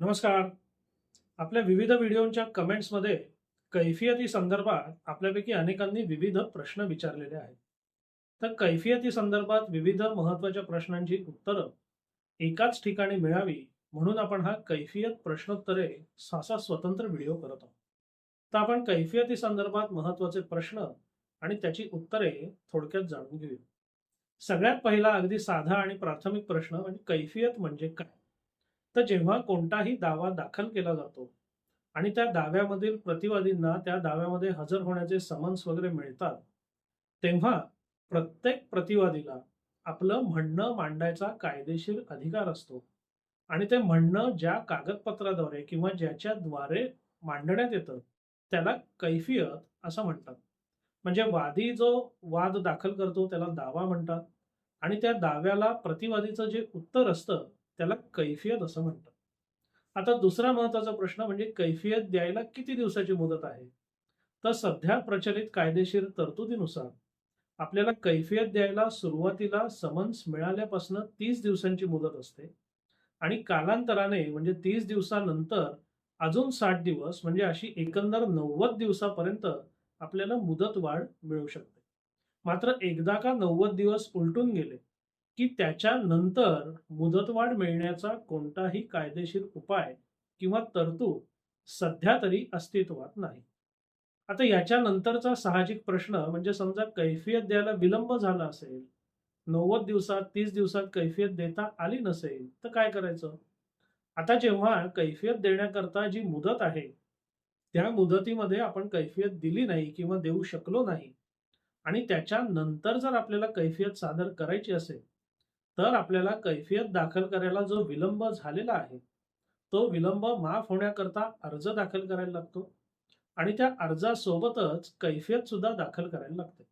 नमस्कार. आपल्या विविध व्हिडिओच्या कमेंट्समध्ये कैफियती संदर्भात आपल्यापैकी अनेकांनी विविध प्रश्न विचारलेले आहेत. तर कैफियती संदर्भात विविध महत्त्वाच्या प्रश्नांची उत्तरं एकाच ठिकाणी मिळावी म्हणून आपण हा कैफियत प्रश्नोत्तरे असा स्वतंत्र व्हिडिओ करत आहोत. तर आपण कैफियती संदर्भात महत्त्वाचे प्रश्न आणि त्याची उत्तरे थोडक्यात जाणून घेऊया. सगळ्यात पहिला अगदी साधा आणि प्राथमिक प्रश्न म्हणजे कैफियत म्हणजे काय? तर जेव्हा कोणताही दावा दाखल केला जातो आणि त्या दाव्यामधील प्रतिवादींना त्या दाव्यामध्ये हजर होण्याचे समन्स वगैरे मिळतात तेव्हा प्रत्येक प्रतिवादीला आपलं म्हणणं मांडायचा कायदेशीर अधिकार असतो. आणि ते म्हणणं ज्या कागदपत्राद्वारे किंवा ज्याच्याद्वारे मांडण्यात येतं त्याला कैफियत असं म्हणतात. म्हणजे वादी जो वाद दाखल करतो त्याला दावा म्हणतात आणि त्या दाव्याला प्रतिवादीचं जे उत्तर असतं त्याला कैफियत असं म्हणतात. आता दुसरा महत्त्वाचा प्रश्न म्हणजे कैफियत द्यायला किती दिवसाची मुदत आहे? तर सध्या प्रचलित कायदेशीर तरतुदीनुसार आपल्याला कैफियत द्यायला सुरुवातीला समन्स मिळाल्यापासून तीस दिवसांची मुदत असते आणि कालांतराने म्हणजे तीस दिवसानंतर अजून साठ दिवस म्हणजे अशी एकंदर नव्वद दिवसापर्यंत आपल्याला मुदत वाढ मिळू शकते. मात्र एकदा का नव्वद दिवस उलटून गेले की त्याच्यानंतर मुदतवाढ मिळण्याचा कोणताही कायदेशीर उपाय किंवा तरतूद सध्या तरी अस्तित्वात नाही. आता याच्यानंतरचा साहजिक प्रश्न म्हणजे समजा कैफियत द्यायला विलंब झाला असेल नव्वद दिवसात तीस दिवसात कैफियत देता आली नसेल तर काय करायचं? आता जेव्हा कैफियत देण्याकरता जी मुदत आहे त्या मुदतीमध्ये आपण कैफियत दिली नाही किंवा देऊ शकलो नाही आणि त्याच्यानंतर जर आपल्याला कैफियत सादर करायची असेल तर आपल्याला कैफियत दाखल करायला जो विलंब झालेला आहे तो विलंब माफ होण्याकरता अर्ज दाखल करायला लागतो आणि त्या अर्जासोबतच कैफियत सुद्धा दाखल करायला लागते.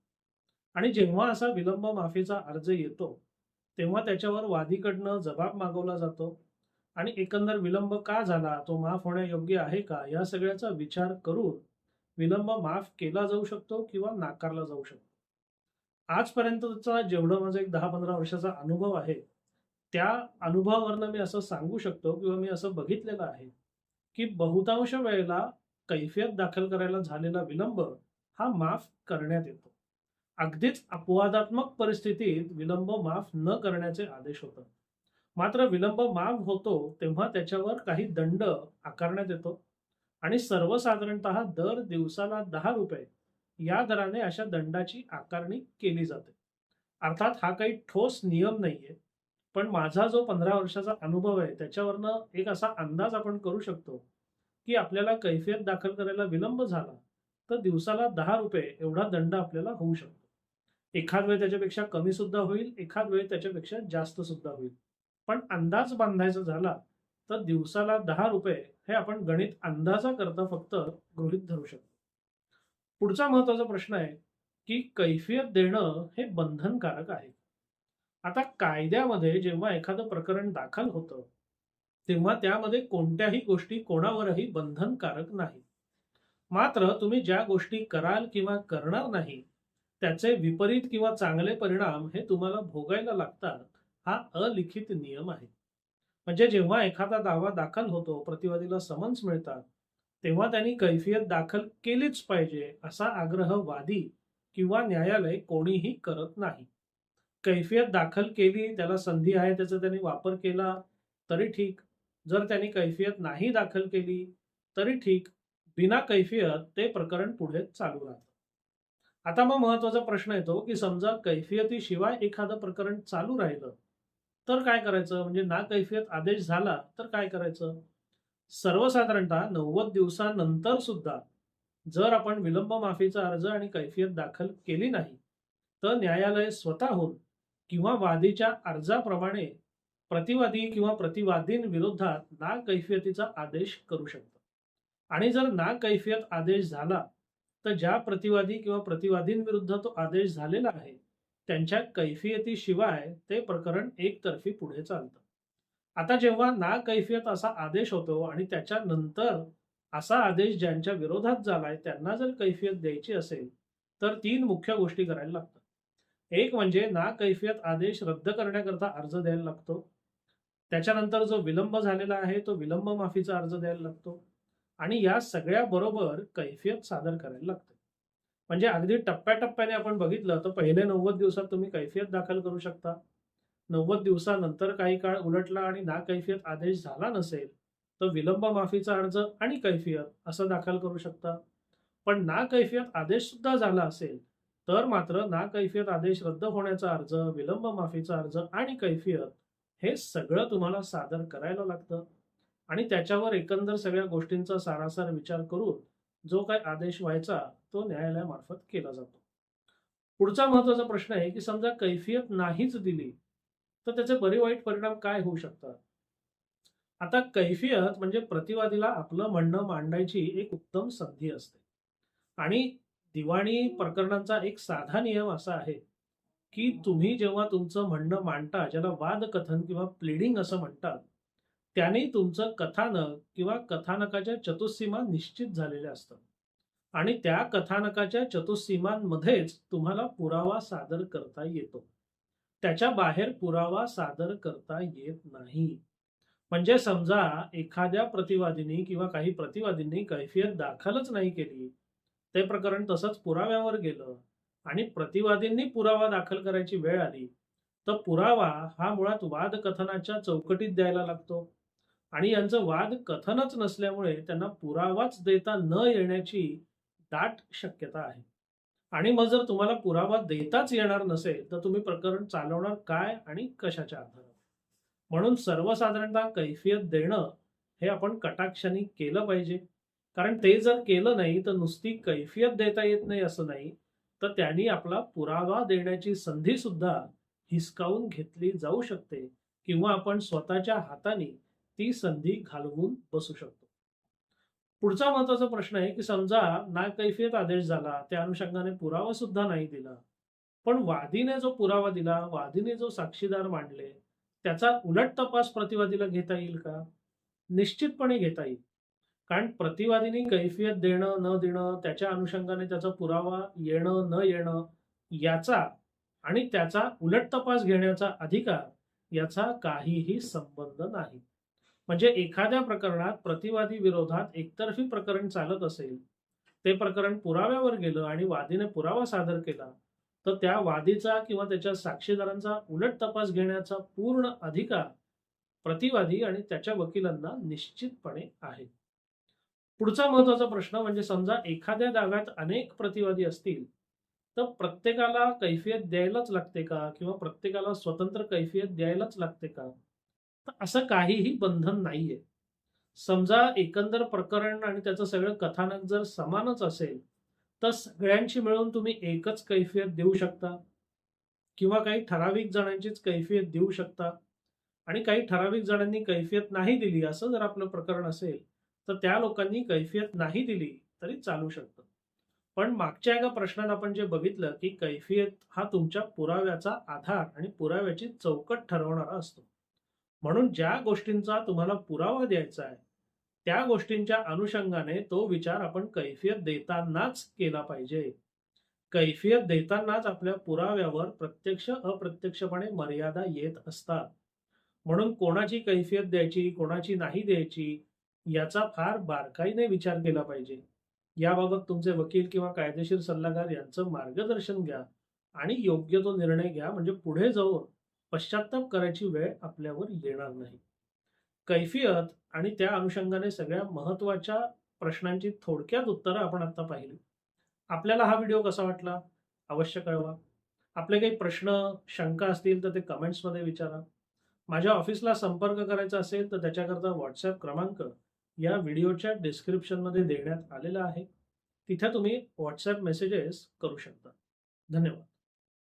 आणि जेव्हा असा विलंब माफीचा अर्ज येतो तेव्हा त्याच्यावर वादीकडनं जबाब मागवला जातो आणि एकंदर विलंब का झाला तो माफ होण्यायोग्य आहे का या सगळ्याचा विचार करून विलंब माफ केला जाऊ शकतो किंवा नाकारला जाऊ शकतो. आजपर्यंतचा जेवढं माझा एक दहा पंधरा वर्षाचा अनुभव आहे त्या अनुभवावरनं मी असं सांगू शकतो किंवा मी असं बघितलेलं आहे की बहुतांश वेळेला कैफियत दाखल करायला झालेला विलंब हा माफ करण्यात येतो. अगदीच अपवादात्मक परिस्थितीत विलंब माफ न करण्याचे आदेश होतात. मात्र विलंब माफ होतो तेव्हा त्याच्यावर काही दंड आकारण्यात येतो आणि सर्वसाधारणतः दर दिवसाला दहा रुपये या दराने अशा दंडाची आकारणी केली जाते. अर्थात हा काही ठोस नियम नाहीये पण माझा जो पंधरा वर्षाचा अनुभव आहे त्याच्यावरनं एक असा अंदाज आपण करू शकतो की आपल्याला कैफियत दाखल करायला विलंब झाला तर दिवसाला दहा रुपये एवढा दंड आपल्याला होऊ शकतो. एखाद वेळ त्याच्यापेक्षा कमी सुद्धा होईल एखाद वेळ त्याच्यापेक्षा जास्त सुद्धा होईल. पण अंदाज बांधायचा झाला तर दिवसाला दहा रुपये हे आपण गणित अंदाजा करता फक्त गृहित धरू शकतो. पुढचा महत्त्वाचा प्रश्न आहे की कैफियत देणं हे बंधनकारक आहे. आता कायद्यामध्ये जेव्हा एखादं प्रकरण दाखल होतं तेव्हा त्यामध्ये कोणत्याही गोष्टी कोणावरही बंधनकारक नाही मात्र तुम्ही ज्या गोष्टी कराल किंवा करणार नाही त्याचे विपरीत किंवा चांगले परिणाम हे तुम्हाला भोगायला लागतात हा अलिखित नियम आहे. म्हणजे जेव्हा एखादा दावा दाखल होतो प्रतिवादीला समन्स मिळतात तेव्हा त्यांनी कैफियत दाखल केलीच पाहिजे असा आग्रह वादी किंवा न्यायालय कोणीही करत नाही. कैफियत दाखल केली त्याला संधी आहे त्याचा त्यांनी वापर केला तरी ठीक. जर त्यांनी कैफियत नाही दाखल केली तरी ठीक. बिना कैफियत ते प्रकरण पुढे चालू राहतं. आता मग महत्त्वाचा प्रश्न येतो की समजा कैफियतीशिवाय एखादं प्रकरण चालू राहिलं तर काय करायचं? म्हणजे ना कैफियत आदेश झाला तर काय करायचं? सर्वसाधारणतः नव्वद दिवसानंतर सुद्धा जर आपण विलंब माफीचा अर्ज आणि कैफियत दाखल केली नाही तर न्यायालय स्वतःहून किंवा वादीच्या अर्जाप्रमाणे प्रतिवादी किंवा प्रतिवादींविरोधात ना कैफियतीचा आदेश करू शकतो. आणि जर ना कैफियत आदेश झाला तर ज्या प्रतिवादी किंवा प्रतिवादींविरुद्ध तो आदेश झालेला आहे त्यांच्या कैफियतीशिवाय ते प्रकरण एकतर्फी पुढे चालतं. आता जेव्हा ना कैफियत असा आदेश होतो आणि त्याच्यानंतर असा आदेश ज्यांच्या विरोधात झालाय त्यांना जर कैफियत द्यायची असेल तर तीन मुख्य गोष्टी करायला लागतात. एक म्हणजे ना कैफियत आदेश रद्द करण्याकरता अर्ज द्यायला लागतो. त्याच्यानंतर जो विलंब झालेला आहे तो विलंब माफीचा अर्ज द्यायला लागतो. आणि या सगळ्या बरोबर कैफियत सादर करायला लागते. म्हणजे अगदी टप्प्याटप्प्याने आपण बघितलं तर पहिले नव्वद दिवसात तुम्ही कैफियत दाखल करू शकता. नव्वद दिवसानंतर काही काळ उलटला आणि ना कैफियत आदेश झाला नसेल तर विलंब माफीचा अर्ज आणि कैफियत असं दाखल करू शकता. पण ना कैफियत आदेश सुद्धा झाला असेल तर मात्र ना कैफियत आदेश रद्द होण्याचा अर्ज विलंब माफीचा अर्ज आणि कैफियत हे सगळं तुम्हाला सादर करायला लागतं. आणि त्याच्यावर एकंदर सगळ्या गोष्टींचा सारासार विचार करून जो काय आदेश व्हायचा तो न्यायालयामार्फत केला जातो. पुढचा महत्त्वाचा प्रश्न आहे की समजा कैफियत नाहीच दिली तर त्याचे बरे वाईट परिणाम काय होऊ शकतात? आता कैफियत म्हणजे प्रतिवादीला आपलं म्हणणं मांडायची एक उत्तम संधी असते. आणि दिवाणी प्रकरणांचा एक साधा नियम असा आहे की तुम्ही जेव्हा तुमचं म्हणणं मांडता ज्याला वाद कथन किंवा प्लिडिंग असं म्हणतात त्याने तुमचं कथानक किंवा कथानकाच्या चतुस्सीमा निश्चित झालेल्या असतात. आणि त्या कथानकाच्या चतुस्सीमांमध्येच तुम्हाला पुरावा सादर करता येतो. त्याच्या बाहेर पुरावा सादर करता येत नाही. म्हणजे समजा एखाद्या प्रतिवादींनी किंवा काही प्रतिवादींनी कैफियत दाखलच नाही केली. ते प्रकरण तसंच पुराव्यावर गेलं आणि प्रतिवादींनी पुरावा दाखल करायची वेळ आली तर पुरावा हा मुळात वाद कथनाच्या चौकटीत द्यायला लागतो. आणि यांचं वाद कथनच नसल्यामुळे त्यांना पुरावाच देता न येण्याची दाट शक्यता आहे. आणि मग जर तुम्हाला पुरावा देताच येणार नसेल तर तुम्ही प्रकरण चालवणार काय आणि कशाच्या आधारावर? म्हणून सर्वसाधारणतः कैफियत देणं हे आपण कटाक्षाने केलं पाहिजे. कारण ते जर केलं नाही तर नुसती कैफियत देता येत नाही असं नाही तर त्यांनी आपला पुरावा देण्याची संधी सुद्धा हिसकावून घेतली जाऊ शकते किंवा आपण स्वतःच्या हाताने ती संधी घालवून बसू शकतो. पुढचा महत्त्वाचा प्रश्न आहे की समजा नाकैफियत आदेश झाला त्या अनुषंगाने पुरावा सुद्धा नाही दिला. पण वादीने जो पुरावा दिला वादीने जो साक्षीदार मांडले त्याचा उलट तपास प्रतिवादीला घेता येईल का? निश्चितपणे घेता येईल. कारण प्रतिवादीने कैफियत देणं न देणं त्याच्या अनुषंगाने त्याचा पुरावा येणं न येणं याचा आणि त्याचा उलट तपास घेण्याचा अधिकार याचा काहीही संबंध नाही. म्हणजे एखाद्या प्रकरणात प्रतिवादी विरोधात एकतर्फी प्रकरण चालत असेल ते प्रकरण पुराव्यावर गेलं आणि वादीने पुरावा सादर केला तर त्या वादीचा किंवा त्याच्या साक्षीदारांचा उलट तपास घेण्याचा पूर्ण अधिकार प्रतिवादी आणि त्याच्या वकिलांना निश्चितपणे आहे. पुढचा महत्त्वाचा प्रश्न म्हणजे समजा एखाद्या दाव्यात अनेक प्रतिवादी असतील तर प्रत्येकाला कैफियत द्यायलाच लागते का? किंवा प्रत्येकाला स्वतंत्र कैफियत द्यायलाच लागते का? तर असं काहीही बंधन नाहीये. समजा एकंदर प्रकरण आणि त्याचं सगळं कथानक जर समानच असेल तर सगळ्यांशी मिळून तुम्ही एकच कैफियत देऊ शकता. किंवा काही ठराविक जणांचीच कैफियत देऊ शकता. आणि काही ठराविक जणांनी कैफियत नाही दिली असं जर आपलं प्रकरण असेल तर त्या लोकांनी कैफियत नाही दिली तरी चालू शकतं. पण मागच्या एका प्रश्नात आपण जे बघितलं की कैफियत हा तुमच्या पुराव्याचा आधार आणि पुराव्याची चौकट ठरवणारा असतो. म्हणून ज्या गोष्टींचा तुम्हाला पुरावा द्यायचा आहे त्या गोष्टींच्या अनुषंगाने तो विचार आपण कैफियत देतानाच केला पाहिजे. कैफियत देतानाच आपल्या पुराव्यावर प्रत्यक्ष अप्रत्यक्षपणे मर्यादा येत असतात. म्हणून कोणाची कैफियत द्यायची कोणाची नाही द्यायची याचा फार बारकाईने विचार केला पाहिजे. याबाबत तुमचे वकील किंवा कायदेशीर सल्लागार यांचं मार्गदर्शन घ्या आणि योग्य तो निर्णय घ्या म्हणजे पुढे जाऊन पश्चाताप करायची वेळ आपल्यावर येणार नाही. कैफियत आणि त्या अनुषंगाने सगळ्या महत्त्वाच्या प्रश्नांची थोडक्यात उत्तरं आपण आता पाहिली. आपल्याला हा व्हिडिओ कसा वाटला? अवश्य कळवा. आपले काही प्रश्न शंका असतील तर ते कमेंट्समध्ये विचारा. माझ्या ऑफिसला संपर्क करायचा असेल तर त्याच्याकरता व्हॉट्सॲप क्रमांक या व्हिडिओच्या डिस्क्रिप्शनमध्ये देण्यात आलेला आहे. तिथे तुम्ही व्हॉट्सॲप मेसेजेस करू शकता. धन्यवाद.